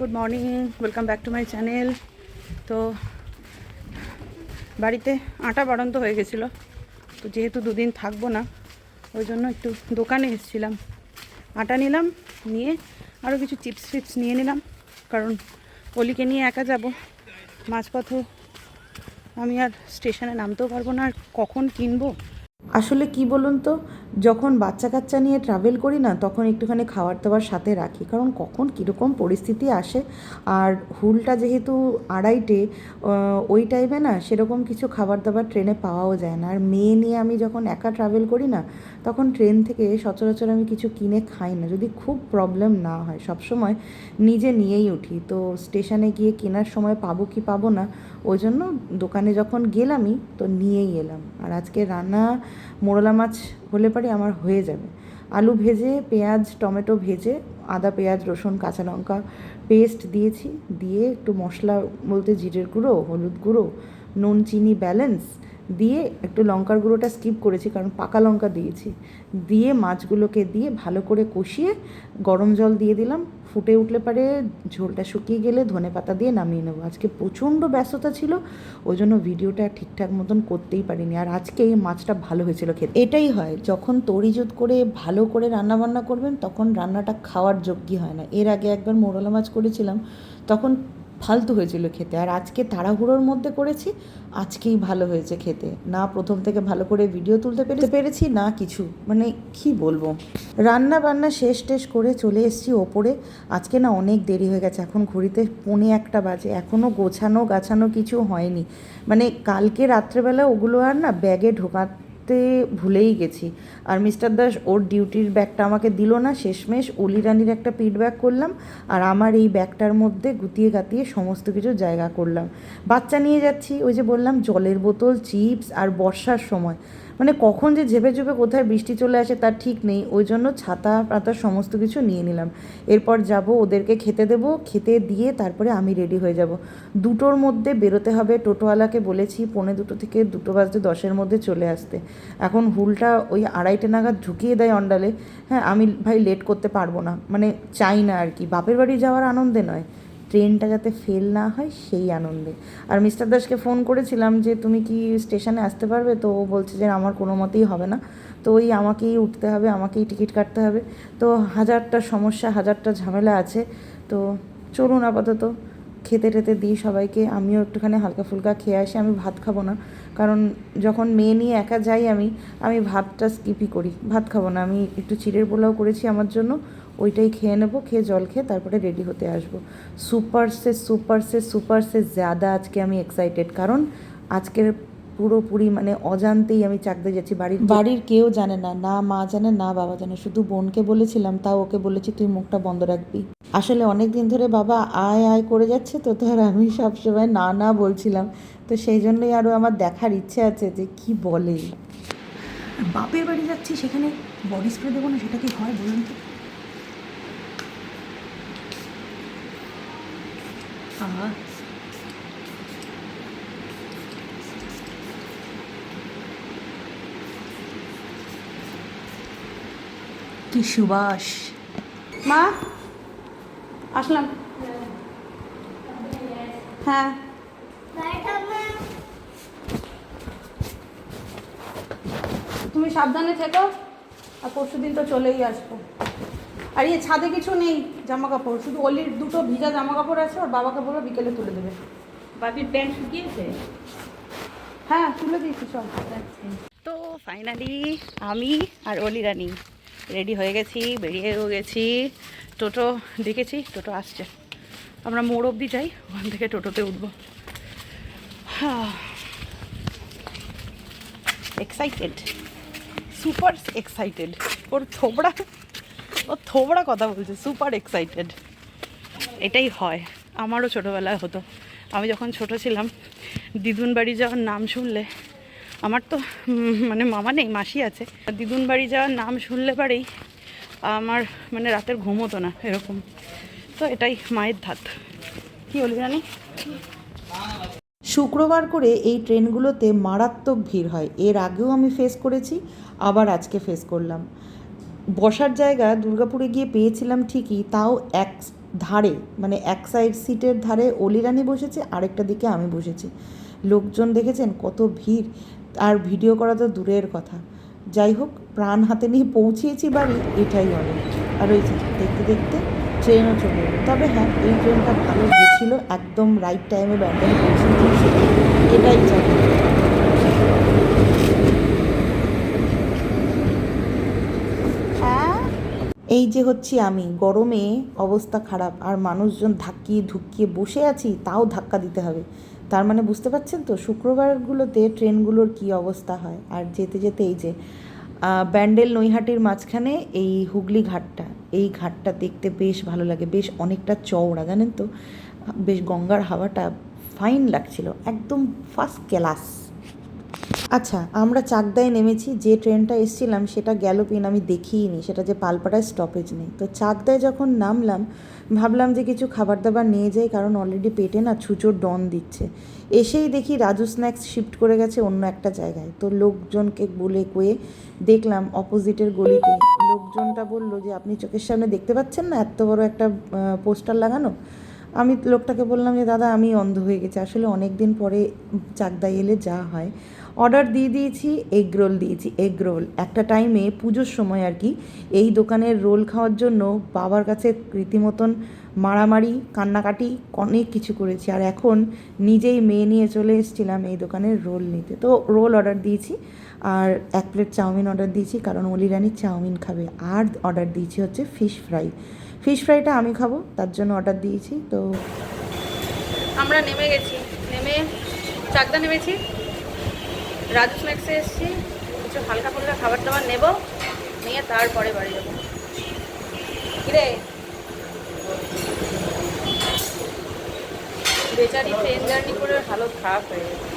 Good morning welcome back to my channel তো বাড়িতে আটা বাড়ন্ত হয়ে গেছিল। তো যেহেতু দুদিন থাকব না, ওই জন্য একটু দোকানে এসেছিলাম। আটা নিলাম, নিয়ে আরও কিছু চিপস ফিপস নিয়ে নিলাম। কারণ অলিকে নিয়ে একা যাব। মাঝপথে আমি আর স্টেশনে নামতেও পারব না। আর কখন কিনবো? আসলে কি বলুন তো যখন বাচ্চা কাচ্চা নিয়ে ট্রাভেল করি না, তখন একটুখানি খাবার দাবার সাথে রাখি। কারণ কখন কীরকম পরিস্থিতি আসে, আর হুলটা যেহেতু আড়াইটে ওই টাইমে না সেরকম কিছু খাবার দাবার ট্রেনে পাওয়াও যায় না। আর মেয়ে নিয়ে আমি যখন একা ট্রাভেল করি না, তখন ট্রেন থেকে সচরাচর আমি কিছু কিনে খাই না। যদি খুব প্রবলেম না হয়, সবসময় নিজে নিয়েই উঠি। তো স্টেশনে গিয়ে কেনার সময় পাবো কি পাবো না, ওই জন্য দোকানে যখন গেলামই, তো নিয়েই এলাম। আর আজকে রান্না, মোরলা মাছ হলে পারে আমার হয়ে যাবে। আলু ভেজে, পেঁয়াজ, টমেটো ভেজে, আদা, পেঁয়াজ, রসুন, কাঁচা লঙ্কা পেস্ট দিয়েছি। দিয়ে একটু মশলা বলতে জিরের গুঁড়ো, হলুদ গুঁড়ো, নুন, চিনি ব্যালেন্স দিয়ে একটু লঙ্কার গুঁড়োটা স্কিপ করেছি, কারণ পাকা লঙ্কা দিয়েছি। দিয়ে মাছগুলোকে দিয়ে ভালো করে কষিয়ে গরম জল দিয়ে দিলাম। ফুটে উঠলে পারে ঝোলটা শুকিয়ে গেলে ধনে পাতা দিয়ে নামিয়ে নেব। আজকে প্রচণ্ড ব্যস্ততা ছিল, ওই জন্য ভিডিওটা ঠিকঠাক মতন করতেই পারিনি। আর আজকে এই মাছটা ভালো হয়েছিল খেতে। এটাই হয়, যখন তরিজুত করে ভালো করে রান্না বান্না করবেন, তখন রান্নাটা খাওয়ার যোগ্য হয় না। এর আগে একবার মোরলা মাছ করেছিলাম, তখন ফালতু হয়েছিল খেতে। আর আজকে তাড়াহুড়োর মধ্যে করেছি, আজকেই ভালো হয়েছে খেতে। না প্রথম থেকে ভালো করে ভিডিও তুলতে পেরে পেরেছি, না কিছু। মানে কি বলব? রান্না বান্না শেষ টেস করে চলে এসেছি ওপরে। আজকে না অনেক দেরি হয়ে গেছে, এখন ঘড়িতে পৌনে একটা বাজে। এখনও গোছানো গাছানো কিছু হয়নি। মানে কালকে রাত্রেবেলা ওগুলো আর না ব্যাগে ঢোকাতে ভুলেই গেছি। আর মিস্টার দাস, ওর ডিউটির ব্যাগটা আমাকে দিল না। শেষমেশ অলি রানির একটা ব্যাগ করলাম আর আমার এই ব্যাগটার মধ্যে গুতিয়ে গাতিয়ে সমস্ত কিছু জায়গা করলাম। বাচ্চা নিয়ে যাচ্ছি, ওই যে বললাম, জলের বোতল, চিপস আর বর্ষার সময়। মানে কখন যে ঝেপে ঝেপে কোথায় বৃষ্টি চলে আসে তার ঠিক নেই, ওই জন্য ছাতা পাতা সমস্ত কিছু নিয়ে নিলাম। এরপর যাব, ওদেরকে খেতে দেবো, খেতে দিয়ে তারপরে আমি রেডি হয়ে যাব। দুটোর মধ্যে বেরোতে হবে। টোটোওয়ালাকে বলেছি, পৌনে দুটো থেকে দুটো বাজতে দশের মধ্যে চলে আসতে। এখন হুলটা ওই আড়াইটে নাগাদ ঢুকিয়ে দেয় অন্ডালে। হ্যাঁ আমি ভাই লেট করতে পারব না। মানে চাই না আর কি। বাপের বাড়ি যাওয়ার আনন্দে নয়। ট্রেনটা যাতে ফেল না হয় সেই আনন্দে। আর মিস্টার দাসকে ফোন করেছিলাম যে, তুমি কি স্টেশনে আসতে পারবে? তো ও বলছে যে, আমার কোনো মতেই হবে না। তো ওই আমাকেই উঠতে হবে, আমাকেই টিকিট কাটতে হবে। তো হাজারটা সমস্যা, হাজারটা ঝামেলা আছে। তো চলুন আপাতত। খেতে টেতে দিই সবাইকে, আমিও একটুখানি হালকা ফুলকা খেয়ে আসি, আমি ভাত খাব না। কারণ যখন মেয়ে নিয়ে একা যাই আমি আমি ভাতটা স্কিপই করি, ভাত খাব না। আমি একটু চিড়ের পোলাও করেছি আমার জন্য, ওইটাই খেয়ে নেব, খেয়ে জল খেয়ে তারপরে রেডি হতে আসব। সুপার সে সুপার সে সুপার সে, জ্যাদা আজকে আমি এক্সাইটেড কারণ আজকের পুরোপুরি মানে অজান্তেই আমি চাকদে যাচ্ছি। বাড়ির বাড়ির কেউ জানে না না মা জানে না বাবা জানে। শুধু বোনকে বলেছিলাম তাও ওকে বলেছি তুই মুখটা বন্ধ রাখবি। আসলে অনেক দিন ধরে বাবা আয় আয় করে যাচ্ছে তো তার আমি সবসময় না না বলছিলাম। তো সেই জন্যই আরও আমার দেখার ইচ্ছে আছে যে কি বলে। বাপের বাড়ি যাচ্ছি সেখানে বডি স্প্রে দেবো না সেটা কি হয় বলুন তো? আহা কি সুবাস? মা? আসলাম। হ্যাঁ। তুমি সাবধানে থেকো আর পরশু দিন তো চলেই আসব। আর ইয়ে ছাদে কিছু নেই জামা কাপড় শুধু অলির দুটো ভিজা জামা কাপড় আছে ওর বাবাকে বলো বিকেলে তুলে দেবে। বাপির প্যান্ট শুকিয়েছে? হ্যাঁ তুলে দিয়েছি সব তো ফাইনালি আমি আর অলি রানি রেডি হয়ে গেছি, বেরিয়েও গেছি। টোটো দেখেছি, টোটো আসছে। আমরা মোড় অবধি যাই, ওখান থেকে টোটোতে উঠবো। এক্সাইটেড সুপার এক্সাইটেড ওর থোবড়া ও থোবড়া কথা বলছে সুপার এক্সাইটেড এটাই হয়। আমারও ছোটোবেলায় হতো। আমি যখন ছোট ছিলাম, দিদুন বাড়ি যাওয়ার নাম শুনলে আমার তো মানে মামা নেই, মাসি আছে। দিদুন বাড়ি যাওয়ার নাম শুনলে পারেই আমার মানে রাতের ঘুম হতো না, এরকম। তো এটাই মায়ের ধাত। কি বলি জানি শুক্রবার করে এই ট্রেনগুলোতে মারাত্মক ভিড় হয়। এর আগেও আমি ফেস করেছি, আবার আজকে ফেস করলাম। বসার জায়গা দুর্গাপুরে গিয়ে পেয়েছিলাম ঠিকই, তাও এক ধারে মানে এক সাইড সিটের ধারে অলিরানি বসেছে, আরেকটা দিকে আমি বসেছি। লোকজন দেখেছেন কত ভিড় আর ভিডিও করা তো দূরের কথা। যাই হোক প্রাণ হাতে নিয়ে পৌঁছিয়েছি বাড়ি এটাই অনেক আর ওই দেখতে দেখতে ট্রেনও চলে এলো। তবে হ্যাঁ এই ট্রেনটা ভালো গেছিল একদম রাইট টাইমে ব্যান্ডেল পৌঁছে এটাই চাই এই যে হচ্ছি আমি গরমে অবস্থা খারাপ আর মানুষজন ধাক্কিয়ে ধুকিয়ে বসে আছি তাও ধাক্কা দিতে হবে। তার মানে বুঝতে পারছেন তো? শুক্রবারগুলোতে ট্রেনগুলোর কি অবস্থা হয়? আর যেতে যেতে এই যে ব্যান্ডেল নৈহাটির মাঝখানে এই হুগলি ঘাটটা, এই ঘাটটা দেখতে বেশ ভালো লাগে, বেশ অনেকটা চওড়া, জানেন তো? বেশ গঙ্গার হাওয়াটা ফাইন লাগছিল, একদম ফার্স্ট ক্লাস আচ্ছা আমরা চাকদায় নেমেছি, যে ট্রেনটা এসছিলাম সেটা গেল পিন, আমি দেখিইনি, সেটা যে পালপাড়ায় স্টপেজ নেই। তো চাকদায় যখন নামলাম, ভাবলাম যে কিছু খাবার দাবার নিয়ে যাই, কারণ অলরেডি পেটে না ছুচোর ডন দিচ্ছে। এসেই দেখি রাজু স্ন্যাক্স শিফট করে গেছে অন্য একটা জায়গায়। তো লোকজনকে বলে কয়ে দেখলাম অপোজিটের গলিতে, লোকজনটা বলল যে, আপনি চোখের সামনে দেখতে পাচ্ছেন না? এত বড় একটা পোস্টার লাগানো? আমি লোকটাকে বললাম যে, দাদা, আমি অন্ধ হয়ে গেছি। আসলে অনেক দিন পরে চাকদায় এলে যা হয়। অর্ডার দিয়ে দিয়েছি এগ রোল দিয়েছি এগ রোল একটা টাইমে পুজোর সময় আর কি, এই দোকানের রোল খাওয়ার জন্য বাবার কাছে রীতিমতন মারামারি, কান্নাকাটি অনেক কিছু করেছি। আর এখন নিজেই মেয়ে নিয়ে চলে এসেছিলাম এই দোকানের রোল নিতে। তো রোল অর্ডার দিয়েছি, আর এক প্লেট চাউমিন অর্ডার দিয়েছি, কারণ অলি রানী চাউমিন খাবে। আর অর্ডার দিয়েছি হচ্ছে ফিশ ফ্রাই ফিশ ফ্রাইটা আমি খাব, তার জন্য অর্ডার দিয়েছি, তো আমরা নেমে গেছি, নেমে চাকদা নেমেছি, রাজু স্ন্যাক্সে এসেছি, কিছু হালকা ফুলকা খাবার দাবার নেব, নিয়ে তারপরে বাড়ি যাব। কিরে? বেচারি ট্রেন জার্নি করে হালত খারাপ হয়ে গেছে।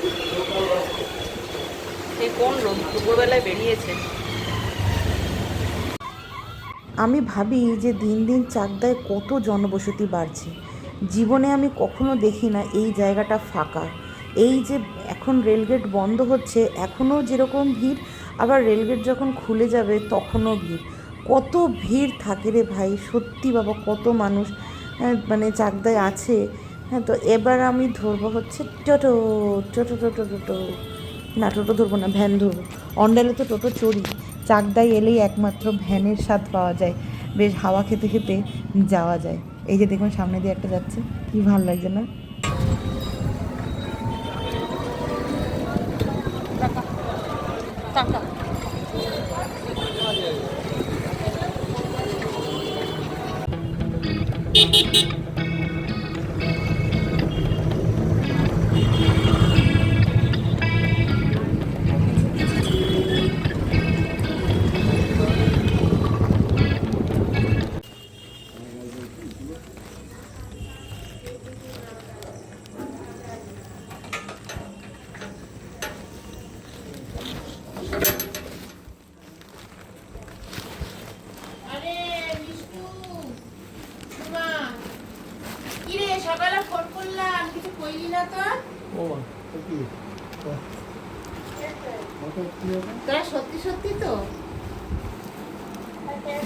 সে কোন রোদ? দুপুরবেলায় বেরিয়েছে। আমি ভাবি যে দিন দিন চাকদায় কত জনবসতি বাড়ছে। জীবনে আমি কখনো দেখি না এই জায়গাটা ফাঁকা। এই যে এখন রেলগেট বন্ধ হচ্ছে, এখনও যেরকম ভিড়, আবার রেলগেট যখন খুলে যাবে তখনও ভিড়। কত ভিড় থাকে রে ভাই, সত্যি বাবা কত মানুষ মানে চাকদায় আছে। হ্যাঁ তো এবার আমি ধরবো হচ্ছে টোটো টোটো টোটো টোটো। না, টোটো ধরবো না, ভ্যান ধরবো। অন্ডালে তো টোটো চড়ি। চাকদায় এলেই একমাত্র ভ্যানের স্বাদ পাওয়া যায়। বেশ হাওয়া খেতে খেতে যাওয়া যায়। এই যে দেখুন, সামনে দিয়ে একটা যাচ্ছে। কি ভালো লাগছে না? টাকা আরে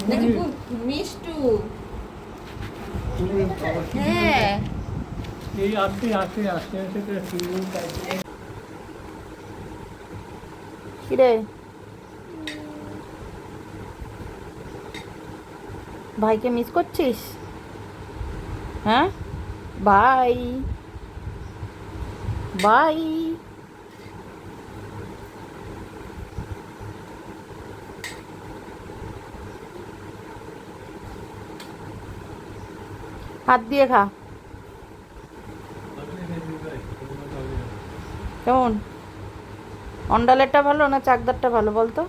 নাকি মিষ্টু হ্যাঁ এই আসতে আসতে আসতে আসতে তো সিজন কিরে ভাইকে মিস করছিস হ্যাঁ বাই বাই হাত দিয়ে খা। কেমন? অন্ডালেরটা ভালো না চাকদারটা ভালো বলতো?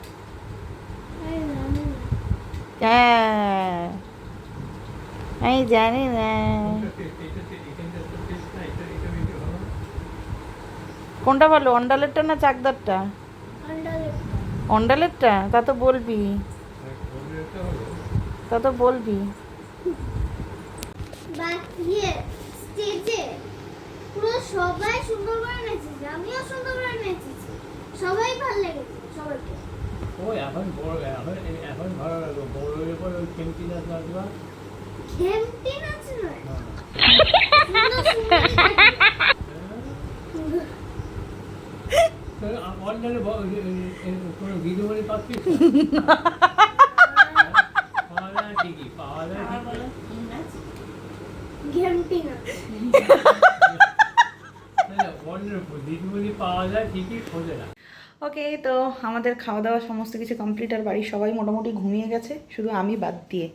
হ্যাঁ। আমি জানি না। কোনটা ভালো অন্ডালেরটা না চাকদারটা? অন্ডালেরটা। তা তো বলবি। তা তো বলবি। ইয়ে স্টেজে পুরো সবাই সুন্দর করে নেচেছে আমিও সুন্দর করে নেচেছি। সবাই ভালো লেগেছে সবাইকে। ও এখন বড় এখন এখন ভালো লাগবে বড় ওই কেমতি নাচ নাচবা খেমটি নাচ নয়। সুন্দর সুন্দরই থাকে। অনলাইনে কোনো ভিডিও পাচ্ছিস পাওয়া যায় ঠিকই পাওয়া যায় ঠিকই ঘেমটি না অনলাইনে ভিডিও পাওয়া যায় ঠিকই খোঁজে না ওকে তো আমাদের খাওয়া দাওয়া সমস্ত কিছু কমপ্লিট আর বাড়ির সবাই মোটামুটি ঘুমিয়ে গেছে, শুধু আমি বাদ দিয়ে।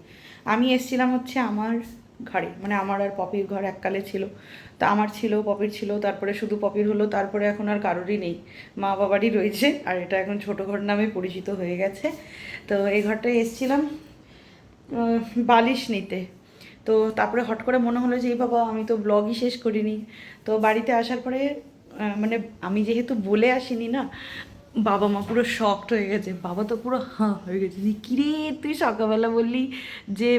আমি এসছিলাম হচ্ছে আমার ঘরে মানে আমার আর পপির ঘর এককালে ছিল। তা আমার ছিল, পপির ছিল, তারপরে শুধু পপির হলো, তারপরে এখন আর কারোরই নেই। মা বাবারই রয়েছে, আর এটা এখন ছোট ঘর নামে পরিচিত হয়ে গেছে। তো এই ঘরটায় এসছিলাম বালিশ নিতে। তো তারপরে হট করে মনে হলো যে, এই বাবা, আমি তো ব্লগই শেষ করিনি। তো বাড়িতে আসার পরে মানে আমি যেহেতু বলে আসিনি না বাবা মা পুরো শকড হয়ে গেছে। বাবা তো পুরো, হাঁ, হয়ে গেছে। যে, কিরে, তুই সকালবেলা বললি যে,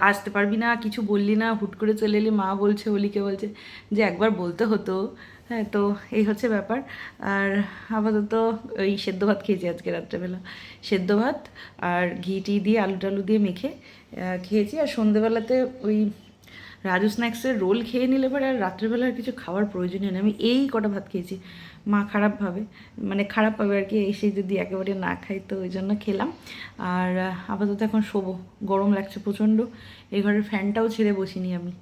আসতে পারবি না, কিছু বললি না, হুট করে চলে এলি, মা বলছে, অলিকে বলছে, যে, একবার বলতে হতো। হ্যাঁ তো এই হচ্ছে ব্যাপার। আর আপাতত ওই সেদ্ধ ভাত খেয়েছি আজকে রাত্রেবেলা। সেদ্ধ ভাত আর ঘি টি দিয়ে আলু টালু দিয়ে মেখে খেয়েছি। আর সন্ধেবেলাতে ওই রাজু স্ন্যাক্সের রোল খেয়ে নিলে পরে আর রাত্রেবেলা আর কিছু খাওয়ার প্রয়োজনীয় নেই। আমি এই কটা ভাত খেয়েছি। মা খারাপ ভাবে মানে খারাপ পাবে আর কি এসে যদি একেবারে না খাই তো ওই জন্য খেলাম। আর আপাতত এখন শোবো, গরম লাগছে প্রচণ্ড। এই ঘরের ফ্যানটাও ছেড়ে বসিনি আমি,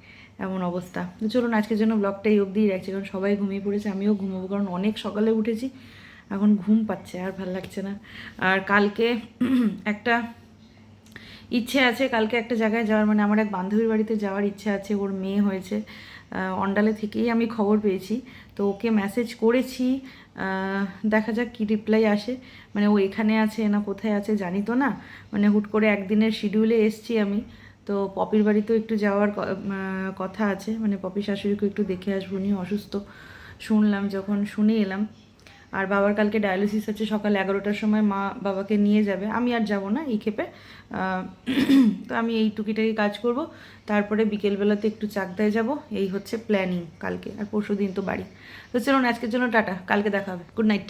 এমন অবস্থা। তো চলুন, আজকের জন্য ব্লগটা এই অবধিই রাখছি, কারণ সবাই ঘুমিয়ে পড়েছে, আমিও ঘুমাবো, কারণ অনেক সকালে উঠেছি, এখন ঘুম পাচ্ছে, আর ভালো লাগছে না। আর কালকে একটা ইচ্ছে আছে, কালকে একটা জায়গায় যাওয়ার মানে আমার এক বান্ধবীর বাড়িতে যাওয়ার ইচ্ছে আছে, ওর মেয়ে হয়েছে। অন্ডালে থেকেই আমি খবর পেয়েছি। তো ওকে মেসেজ করেছি দেখা যাক কী রিপ্লাই আসে। মানে ও এখানে আছে না কোথায় আছে জানি তো না। মানে হুট করে একদিনের শিডিউলে এসছি আমি। তো পপির বাড়িতেও একটু যাওয়ার কথা আছে। মানে পপি শাশুড়িকে একটু দেখে আসব উনি অসুস্থ। শুনলাম, যখন শুনে এলাম আর বাবার কালকে ডায়ালিসিস হচ্ছে সকাল এগারোটার সময় মা বাবাকে নিয়ে যাবে। আমি আর যাব না এই ক্ষেপে। তো আমি এই টুকিটাকি কাজ করব। তারপরে বিকেলবেলাতে একটু চাকদায় যাব। এই হচ্ছে প্ল্যানিং কালকে। আর পরশু দিন তো বাড়ি। তো চলুন, আজকের জন্য টাটা। কালকে দেখা হবে। Good night